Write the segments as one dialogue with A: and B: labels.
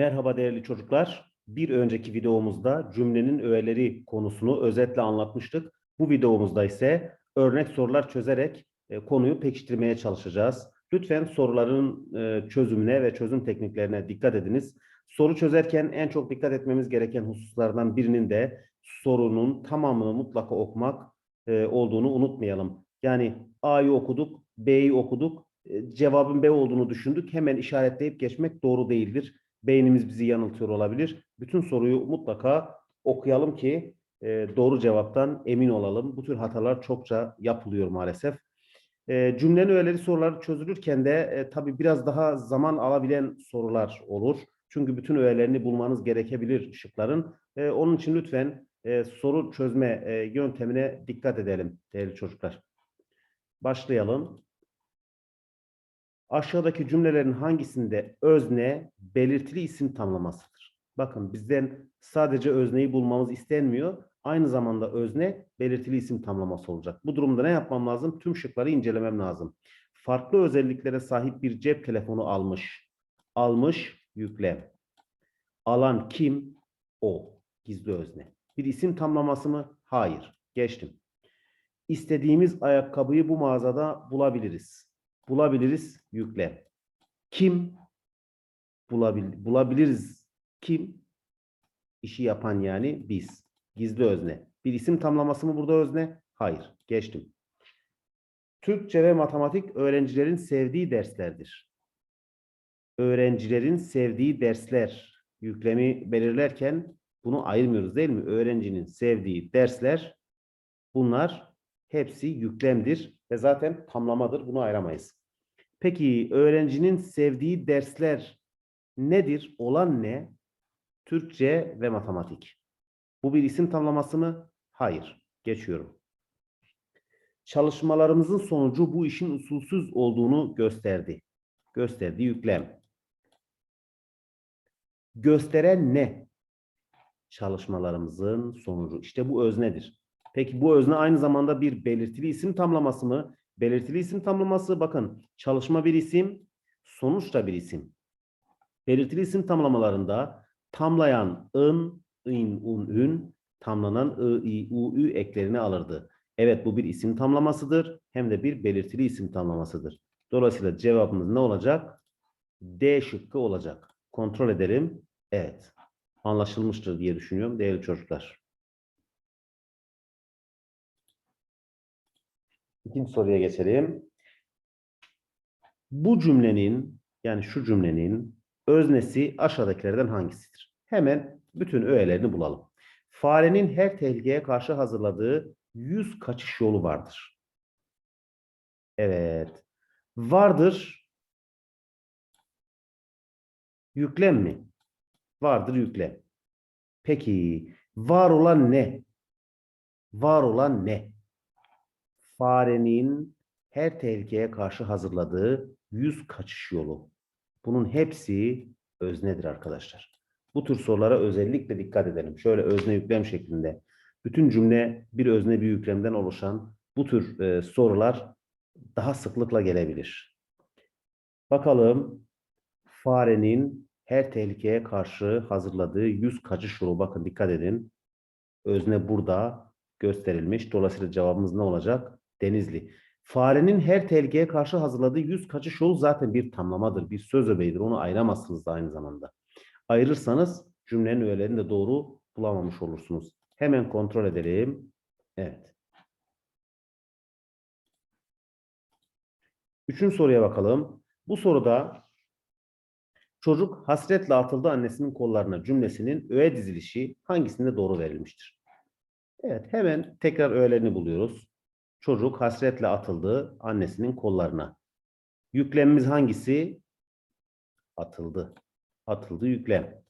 A: Merhaba değerli çocuklar. Bir önceki videomuzda cümlenin öğeleri konusunu özetle anlatmıştık. Bu videomuzda ise örnek sorular çözerek e, konuyu pekiştirmeye çalışacağız. Lütfen soruların e, çözümüne ve çözüm tekniklerine dikkat ediniz. Soru çözerken en çok dikkat etmemiz gereken hususlardan birinin de sorunun tamamını mutlaka okumak e, olduğunu unutmayalım. Yani A'yı okuduk, B'yi okuduk, cevabın B olduğunu düşündük. Hemen işaretleyip geçmek doğru değildir. Beynimiz bizi yanıltıyor olabilir. Bütün soruyu mutlaka okuyalım ki e, doğru cevaptan emin olalım. Bu tür hatalar çokça yapılıyor maalesef. E, cümlenin öğeleri soruları çözülürken de e, tabii biraz daha zaman alabilen sorular olur. Çünkü bütün öğelerini bulmanız gerekebilir şıkların. E, onun için lütfen e, soru çözme e, yöntemine dikkat edelim değerli çocuklar. Başlayalım. Aşağıdaki cümlelerin hangisinde özne belirtili isim tamlamasıdır? Bakın bizden sadece özneyi bulmamız istenmiyor. Aynı zamanda özne belirtili isim tamlaması olacak. Bu durumda ne yapmam lazım? Tüm şıkları incelemem lazım. Farklı özelliklere sahip bir cep telefonu almış. Almış yüklem. Alan kim? O. Gizli özne. Bir isim tamlaması mı? Hayır. Geçtim. İstediğimiz ayakkabıyı bu mağazada bulabiliriz. Bulabiliriz yüklem. Kim? Bulabil bulabiliriz. Kim? İşi yapan yani biz. Gizli özne. Bir isim tamlaması mı burada özne? Hayır. Geçtim. Türkçe ve matematik öğrencilerin sevdiği derslerdir. Öğrencilerin sevdiği dersler yüklemi belirlerken bunu ayırmıyoruz değil mi? Öğrencinin sevdiği dersler bunlar hepsi yüklemdir ve zaten tamlamadır. Bunu ayıramayız. Peki öğrencinin sevdiği dersler nedir? Olan ne? Türkçe ve matematik. Bu bir isim tamlaması mı? Hayır. Geçiyorum. Çalışmalarımızın sonucu bu işin usulsüz olduğunu gösterdi. Gösterdi yüklem. Gösteren ne? Çalışmalarımızın sonucu. İşte bu öznedir. Peki bu özne aynı zamanda bir belirtili isim tamlaması mı? Belirtili isim tamlaması bakın çalışma bir isim, sonuç da bir isim. Belirtili isim tamlamalarında tamlayan ın, in, un, ün, tamlanan ı, i, u, ü eklerini alırdı. Evet bu bir isim tamlamasıdır hem de bir belirtili isim tamlamasıdır. Dolayısıyla cevabımız ne olacak? D şıkkı olacak. Kontrol edelim. Evet. Anlaşılmıştır diye düşünüyorum değerli çocuklar. İkinci soruya geçelim. Bu cümlenin yani şu cümlenin öznesi aşağıdakilerden hangisidir? Hemen bütün öğelerini bulalım. Farenin her tehlikeye karşı hazırladığı yüz kaçış yolu vardır. Evet. Vardır. Yüklem mi? Vardır yüklem. Peki var olan ne? Var olan ne? Farenin her tehlikeye karşı hazırladığı yüz kaçış yolu. Bunun hepsi öznedir arkadaşlar. Bu tür sorulara özellikle dikkat edelim. Şöyle özne yüklem şeklinde. Bütün cümle bir özne bir yüklemden oluşan bu tür e, sorular daha sıklıkla gelebilir. Bakalım farenin her tehlikeye karşı hazırladığı yüz kaçış yolu. Bakın dikkat edin. Özne burada gösterilmiş. Dolayısıyla cevabımız ne olacak? Denizli. Farenin her tehlikeye karşı hazırladığı yüz kaçış yolu zaten bir tamlamadır, bir söz öbeğidir. Onu ayıramazsınız da aynı zamanda. Ayırırsanız cümlenin öğelerini de doğru bulamamış olursunuz. Hemen kontrol edelim. Evet. Üçüncü soruya bakalım. Bu soruda çocuk hasretle atıldı annesinin kollarına cümlesinin öğe dizilişi hangisinde doğru verilmiştir? Evet hemen tekrar öğelerini buluyoruz. Çocuk hasretle atıldı annesinin kollarına. Yüklemimiz hangisi? Atıldı. Atıldı yüklem.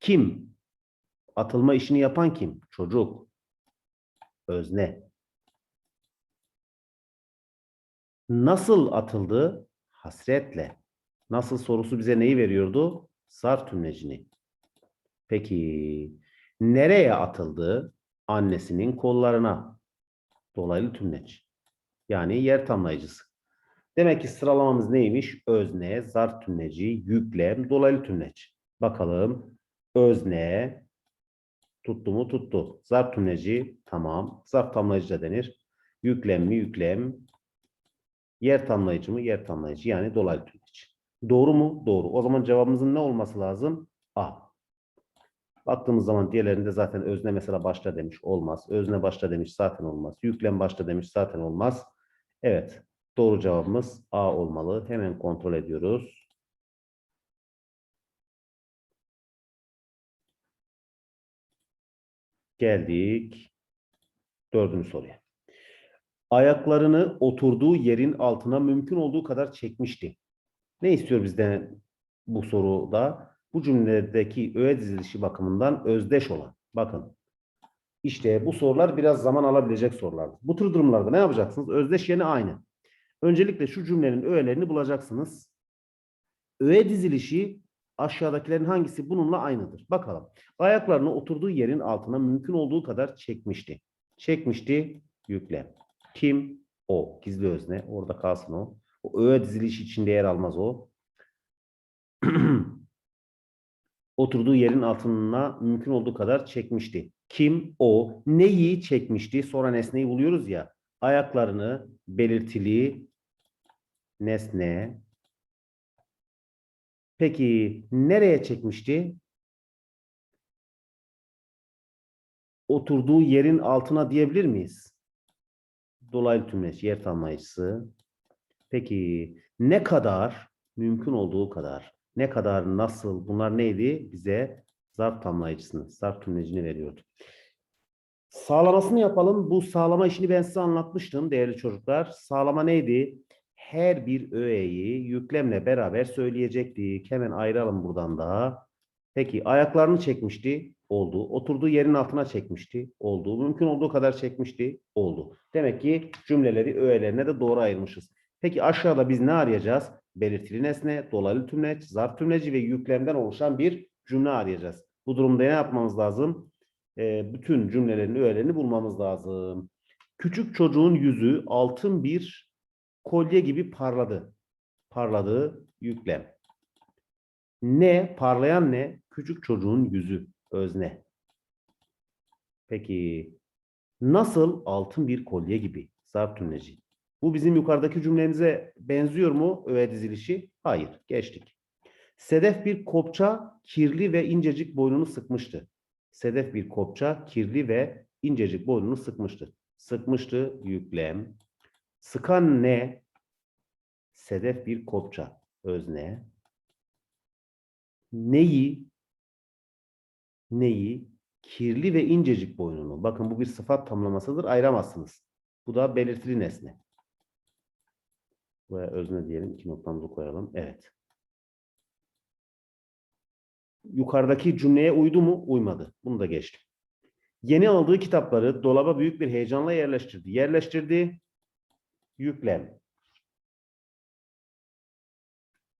A: Kim? Atılma işini yapan kim? Çocuk. Özne. Nasıl atıldı? Hasretle. Nasıl sorusu bize neyi veriyordu? Zar tümlecini. Peki nereye atıldı? Annesinin kollarına. Dolaylı tümleç. Yani yer tamlayıcısı. Demek ki sıralamamız neymiş? Özne, zar tümleci, yüklem, dolaylı tümleç. Bakalım. Özne. Tuttu mu? Tuttu. Zarf tümleci. Tamam. Zarf tamlayıcı da denir. Yüklem mi? Yüklem. Yer tamlayıcı mı? Yer tamlayıcı. Yani dolaylı tümleci. Doğru mu? Doğru. O zaman cevabımızın ne olması lazım? A. Baktığımız zaman diğerlerinde zaten özne mesela başta demiş olmaz. Özne başta demiş zaten olmaz. Yüklem başta demiş zaten olmaz. Evet. Doğru cevabımız A olmalı. Hemen kontrol ediyoruz. Geldik. Dördüncü soruya. Ayaklarını oturduğu yerin altına mümkün olduğu kadar çekmişti. Ne istiyor bizden bu soruda? Bu cümledeki öğe dizilişi bakımından özdeş olan. Bakın. İşte bu sorular biraz zaman alabilecek sorular. Bu tür durumlarda ne yapacaksınız? Özdeş yerine aynı. Öncelikle şu cümlenin öğelerini bulacaksınız. Öğe dizilişi aşağıdakilerin hangisi bununla aynıdır? Bakalım. Ayaklarını oturduğu yerin altına mümkün olduğu kadar çekmişti. Çekmişti yüklem. Kim? O. Gizli özne. Orada kalsın o. O öğe dizilişi içinde yer almaz o. Oturduğu yerin altına mümkün olduğu kadar çekmişti. Kim? O. Neyi çekmişti? Sonra nesneyi buluyoruz ya. Ayaklarını belirtili nesne. Peki nereye çekmişti? Oturduğu yerin altına diyebilir miyiz? Dolaylı tümleç, yer tanımlayıcısı. Peki ne kadar? Mümkün olduğu kadar. Ne kadar, nasıl? Bunlar neydi? Bize zarf tamlayıcısını, zarf tümlecini veriyordu. Sağlamasını yapalım. Bu sağlama işini ben size anlatmıştım değerli çocuklar. Sağlama neydi? Her bir öğeyi yüklemle beraber söyleyecektik. Hemen ayıralım buradan da. Peki ayaklarını çekmişti. Oldu. Oturduğu yerin altına çekmişti. Oldu. Mümkün olduğu kadar çekmişti. Oldu. Demek ki cümleleri öğelerine de doğru ayırmışız. Peki aşağıda biz ne arayacağız? Belirtili nesne, dolaylı tümleç, zarf tümleci ve yüklemden oluşan bir cümle arayacağız. Bu durumda ne yapmamız lazım? Ee, bütün cümlelerin öğelerini bulmamız lazım. Küçük çocuğun yüzü altın bir kolye gibi parladı. Parladı yüklem. Ne? Parlayan ne? Küçük çocuğun yüzü. Özne. Peki nasıl altın bir kolye gibi? Zarf tümleci. Bu bizim yukarıdaki cümlemize benziyor mu öğe dizilişi? Hayır. Geçtik. Sedef bir kopça kirli ve incecik boynunu sıkmıştı. Sedef bir kopça kirli ve incecik boynunu sıkmıştı. Sıkmıştı yüklem. Sıkan ne? Sedef bir kopça. Özne. Neyi? Neyi? Kirli ve incecik boynunu. Bakın bu bir sıfat tamlamasıdır. Ayıramazsınız. Bu da belirtili nesne. Buraya özne diyelim. İki noktamızı koyalım. Evet. Yukarıdaki cümleye uydu mu? Uymadı. Bunu da geçtim. Yeni aldığı kitapları dolaba büyük bir heyecanla yerleştirdi. Yerleştirdi. Yüklem.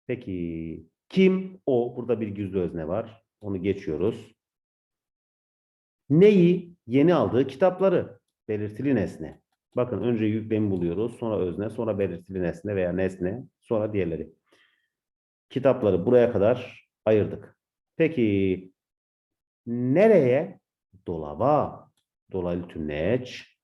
A: Peki kim? O. Burada bir gizli özne var. Onu geçiyoruz. Neyi? Yeni aldığı kitapları. Belirtili nesne. Bakın önce yüklemi buluyoruz. Sonra özne, sonra belirtili nesne veya nesne, sonra diğerleri. Kitapları buraya kadar ayırdık. Peki nereye? Dolaba. Dolaylı tümleç.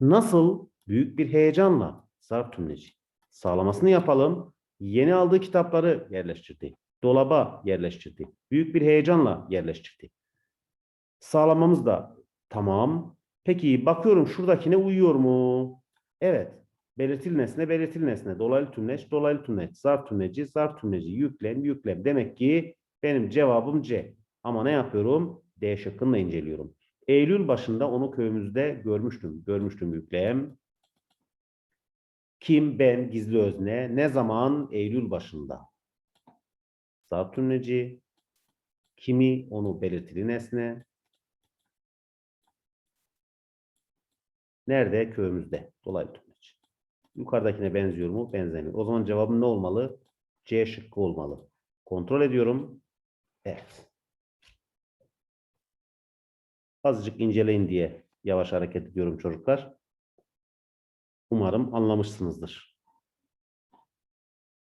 A: Nasıl? Büyük bir heyecanla. Zarf tümleci. Sağlamasını yapalım. Yeni aldığı kitapları yerleştirdi. Dolaba yerleştirdi. Büyük bir heyecanla yerleştirdi. Sağlamamız da tamam. Peki bakıyorum şuradakine uyuyor mu? Evet. Belirtili nesne, belirtili nesne. Dolaylı tümleç, dolaylı tümleç. Zarf tümleci, zarf tümleci. Yüklem, yüklem. Demek ki benim cevabım C. Ama ne yapıyorum? D şıkkını da inceliyorum. Eylül başında onu köyümüzde görmüştüm. Görmüştüm yüklem. Kim, ben, gizli özne. Ne zaman? Eylül başında. Zarf tümleci. Kimi, onu belirtili nesne. Nerede? Köyümüzde. Dolaylı tümleç. Yukarıdakine benziyor mu? Benzemiyor. O zaman cevabım ne olmalı? C şıkkı olmalı. Kontrol ediyorum. Evet. Azıcık inceleyin diye yavaş hareket ediyorum çocuklar. Umarım anlamışsınızdır.